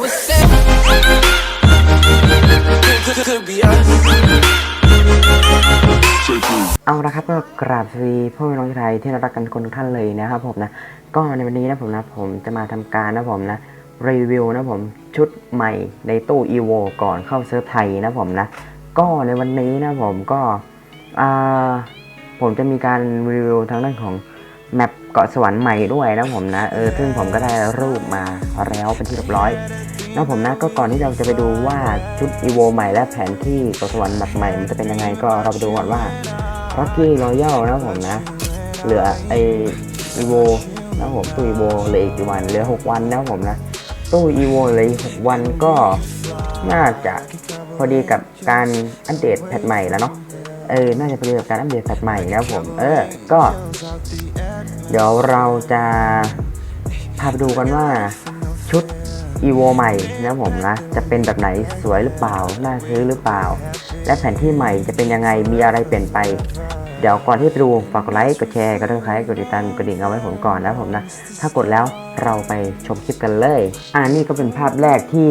was said. Could, could, could be us. เอาละครับก็กราบสวัสดีพ่อแม่น้องชาวไทยที่น่ารักกันทุกคนทุกท่านเลยนะครับผมนะก็ในวันนี้นะผมนะผมจะมาทำการนะผมนะรีวิวนะผมชุดใหม่ในตู้ EVO ก่อนเข้าเซิร์ฟไทยนะผมนะก็ในวันนี้นะผมก็อ่าผมจะมีการรีวิวทางด้านของแมปเกาะสวรรค์ใหม่ด้วยนะผมนะเออซึ่งผมก็ได้รูปมาแล้วเป็นที่เรียบร้อย นะผมนะก็ก่อนที่เราจะไปดูว่าชุด EVO ใหม่และแผนที่กสวรรค์แบบใหม่มันจะเป็นยังไงก็เราไปดูก่อนว่าร็อกกี้รอยัลนะผมนะ เหลือไออีโวนะผมตู้อีโวเหลืออีกกี่วันเหลือ 6 วันนะผมนะตู้อีโวเหลืออีก6วันก็น่าจะพอดีกับการอัปเดตแพทใหม่แล้วเนาะเออ น่าจะพอดีกับการอัปเดตแพทใหม่นะผม เออ ก็ เดี๋ยวเราจะพาไปดูกันว่าชุด อีโวใหม่นะผมนะ จะเป็นแบบไหนสวยหรือเปล่า น่าซื้อหรือเปล่า และแผนที่ใหม่จะเป็นยังไงมีอะไรเปลี่ยนไป เดี๋ยวก่อนที่ไปดูฝากกดไลค์กดแชร์กดติดตามกดติดตามกดดิ่งเอาไว้ผมก่อนนะผมนะ ถ้ากดแล้วเราไปชมคลิปกันเลยอ่านี่ก็เป็นภาพแรกที่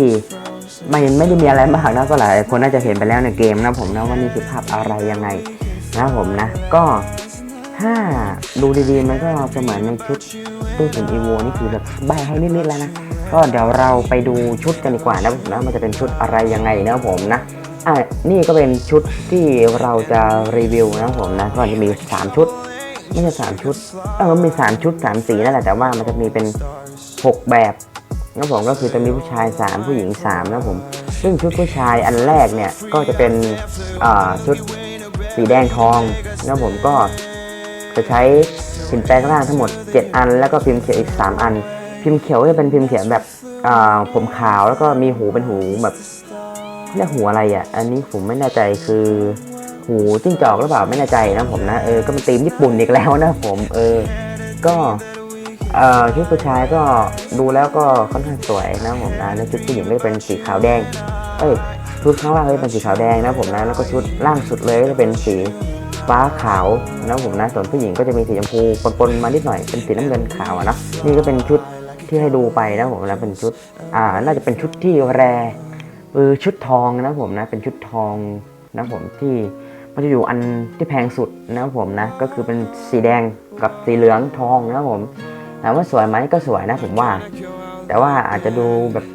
ไม่ไม่ได้มีอะไรมากนะก็หลายคนน่าจะเห็นไปแล้วในเกมนะผมนะว่านี่คือภาพอะไรยังไงนะผมนะ ก็ ถ้าดูดีๆมันก็จะเหมือนในชุดตู้สินอีโวนี่คือแบบใบให้นิดๆแล้วนะ ก็เดี๋ยวเราไปดูชุดกันดีกว่านะผมนะมันจะเป็นชุดอะไรยังไงนะผมนะอะนี่ก็เป็นชุดที่เราจะรีวิวนะผมนะก็จะมี 3 ชุดไม่ใช่3ชุดเออมี3ชุด3สีนั่นแหละแต่ว่ามันจะมีเป็น6แบบนะผมก็คือจะมีผู้ชาย3ผู้หญิง3นะผมซึ่งชุดผู้ชายอันแรกเนี่ยก็จะเป็นชุดสีแดงทองนะผมก็ จะใช้สินแปลงร่างทั้งหมด 7 อัน แล้วก็พิมพ์เขียวอีก 3 อัน พิมพ์เขียวจะเป็นพิมพ์เขียวแบบผมขาวแล้วก็มีหูเป็นหูแบบเรียกหูอะไรอะ อันนี้ผมไม่แน่ใจคือหูจิ้งจอกหรือเปล่าไม่แน่ใจนะผมนะเออก็เป็นธีมญี่ปุ่นอีกแล้วนะผมเออ ก็เอ่อชุดผู้ชายก็ดูแล้วก็ค่อนข้างสวยนะผมนะแล้วชุดผู้หญิงก็เป็นสีขาวแดง เอ้ยชุดข้างล่างก็เป็นสีขาวแดงนะผมนะแล้วก็ชุดล่างสุดเลยก็จะเป็นสี ฟ้าขาวนะผมนะส่วนผู้หญิงก็จะมีสีชมพูปนๆมานิดหน่อยเป็นสีน้ำเงินขาวนะนี่ก็เป็นชุดที่ให้ดูไปนะผมนะเป็นชุดอ่าน่าจะเป็นชุดที่แรเออชุดทองนะผมนะเป็นชุดทองนะผมที่มันจะอยู่อันที่แพงสุดนะผมนะก็คือเป็นสีแดงกับสีเหลืองทองนะผมถามว่าสวยไหมก็สวยนะผมว่า แต่ว่าอาจจะดูแบบ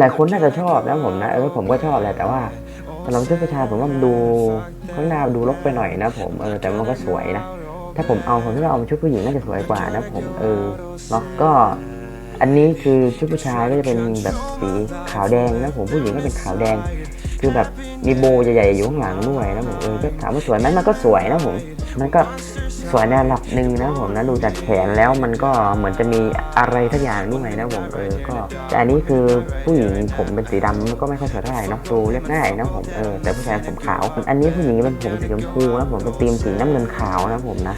หลายคนน่าจะชอบนะผมนะเออผมก็ชอบแหละแต่ว่า สำหรับชุดผู้ชายผมว่ามันดูข้างหน้าดูรกไปหน่อยนะผมเออแต่มันก็สวยนะ ถ้าผมเอาผมก็เอาชุดผู้หญิงน่าจะสวยกว่านะผมเออเนาะก็อันนี้คือชุดผู้ชายก็จะเป็นแบบสีขาวแดงนะผมผู้หญิงก็เป็นขาวแดง คือแบบมีโบว์ใหญ่ๆอยู่ข้างหลังด้วยนะผมเออก็ถามว่าสวยไหมมันก็สวยนะผม มันก็สวยในระดับหนึ่งนะผมนะดูจากแขนแล้วมันก็เหมือนจะมีอะไรสักอย่างด้วยนะผมเออก็แต่อันนี้คือผู้หญิงผมเป็นสีดำมันก็ไม่ค่อยสวยเท่าไหร่นะดูเรียบง่ายนะผมเออแต่ผู้ชายผมขาว อันนี้ผู้หญิงเป็นผมสีชมพูนะผมเป็นธีมสีน้ำเงินขาวนะผมนะ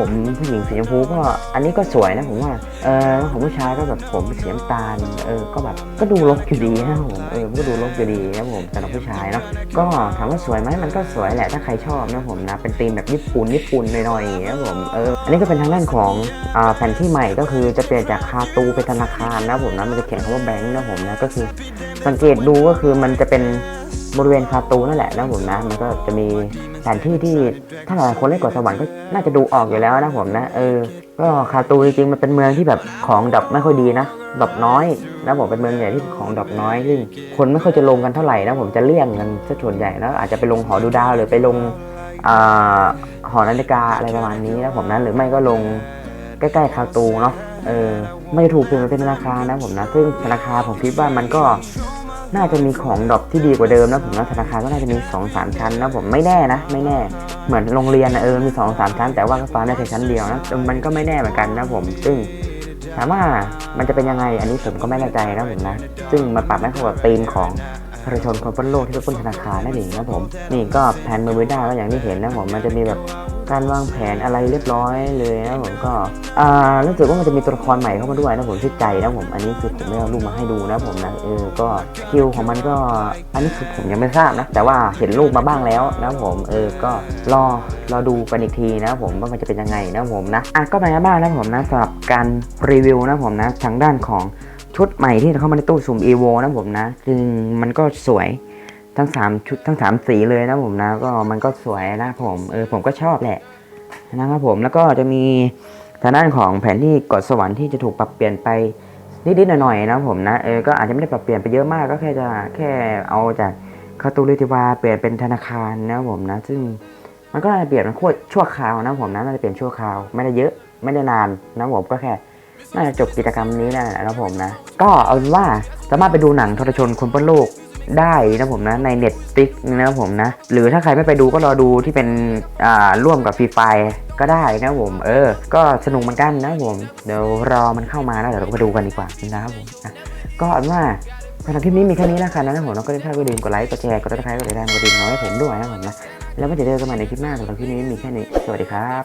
ผมผู้หญิงสีชมพูก็อันนี้ก็สวยนะผมว่าเออของผู้ชายก็แบบผมสีน้ำตาลเออก็แบบก็ดูรกอยู่ดีนะผมเออก็ดูรกอยู่ดีนะผมสำหรับผู้ชายเนาะก็ถามว่าสวยไหมมันก็สวยแหละถ้าใครชอบนะผมนะเป็นธีมแบบญี่ปุ่นญี่ปุ่นหน่อยๆนะผมเอออันนี้ก็เป็นทางด้านของอ่าแผนที่ใหม่ก็คือจะเปลี่ยนจากคาตูเป็นธนาคารนะผมนะมันจะเขียนคำว่าแบงค์นะผมนะก็คือสังเกตดูก็คือมันจะเป็นบริเวณคาตูนั่นแหละนะผมนะ มันก็จะมีแผนที่ที่ถ้าหลายคนเล่นกดสวรรค์ก็น่าจะดูออกอยู่แล้วนะผมนะเออ ก็คาตูจริงๆมันเป็นเมืองที่แบบของดอกไม่ค่อยดีนะดอกน้อยนะผมเป็นเมืองใหญ่ที่ของดอกน้อยซึ่งคนไม่ค่อยจะลงกันเท่าไหร่นะผมจะเลี่ยงกันซะส่วนใหญ่แล้วอาจจะไปลงหอดูดาวหรือไปลงอหอนาฬิกาอะไรประมาณนี้นะผมนะหรือไม่ก็ลงใกล้ๆคาตูเนาะเออไม่ถูกเปลี่ยนเป็นธนาคารนะผมนะซึ่งธนาคารผมคิดว่ามันก็ น่าจะมีของดรอปที่ดีกว่าเดิมนะผมนะธนาคารก็น่าจะมี2อสามชั้นนะผมไม่แน่นะ ไม่แน่ เหมือนโรงเรียนนะเออมี2อสามชั้น แต่ว่าก็ฟ้าได้แค่ชั้นเดียวนะมันก็ไม่แน่เหมือนกันนะผมซึ่งถามว่ามันจะเป็นยังไงอันนี้ผมก็ไม่แน่ใจนะผมนะ ซึ่งมันปรับให้เข้ากับธีมของ ประชาชนคนบนโลกที่เป็นคนธนาคารนั่นเองนะผมนี่ก็แผนมือมือได้ก็อย่างที่เห็นนะผมมันจะมีแบบการวางแผนอะไรเรียบร้อยเลยนะผมก็อ่ารู้สึกว่ามันจะมีตัวละครใหม่เข้ามาด้วยนะผมชื่อใจนะผมอันนี้คือผมไม่เอารูปมาให้ดูนะผมนะเออก็สกิลของมันก็อันนี้คือผมยังไม่ทราบนะแต่ว่าเห็นรูปมาบ้างแล้วนะผมเออก็รอรอดูกันอีกทีนะผมว่ามันจะเป็นยังไงนะผมนะอะก็ไปนกันบ้างนะผมนะสำหรับการรีวิวนะผมนะทางด้านของ ชุดใหม่ที่เข้ามาในตู้สุ่ม EVO นะผมนะซึ่งมันก็สวยทั้ง3ชุดทั้ง3สีเลยนะผมนะก็มันก็สวยนะผมเออผมก็ชอบแหละนะครับผมแล้วก็จะมีทางด้านของแผนที่เกาะสวรรค์ที่จะถูกปรับเปลี่ยนไปนิดๆหน่อยๆนะผมนะเออก็อาจจะไม่ได้ปรับเปลี่ยนไปเยอะมากก็แค่จะแค่เอาจากคาตูลิติวาเปลี่ยนเป็นธนาคารนะผมนะ ซึ่งมันก็น่าจะเปลี่ยนเป็นขั้วชั่วคราวนะผมนะน่าจะเปลี่ยนชั่วคราวไม่ได้เยอะไม่ได้นานนะผมก็แค่ น่าจะจบกิจกรรมนี้นะนะผมนะ ก็เอาเป็นว่าสามารถไปดูหนังทรชนคนบนโลกได้นะผมนะในเน็ตฟิกนะผมนะ หรือถ้าใครไม่ไปดูก็รอดูที่เป็นอ่าร่วมกับฟรีไฟก็ได้นะผม เออ ก็สนุกเหมือนกันนะผม เดี๋ยวรอมันเข้ามาแล้วเดี๋ยวเราไปดูกันดีกว่านะครับผมอะก็เอาเป็นว่าสำหรับคลิปนี้มีแค่นี้แล้วกันนะผมแล้วก็ถ้าก็ลืมกดไลค์กดแชร์กดติดตามกดติดตามกดติดตามให้ผมด้วยนะผมนะแล้วก็จะเจอกันใหม่ในคลิปหน้าสำหรับคลิปนี้มีแค่นี้สวัสดีครับ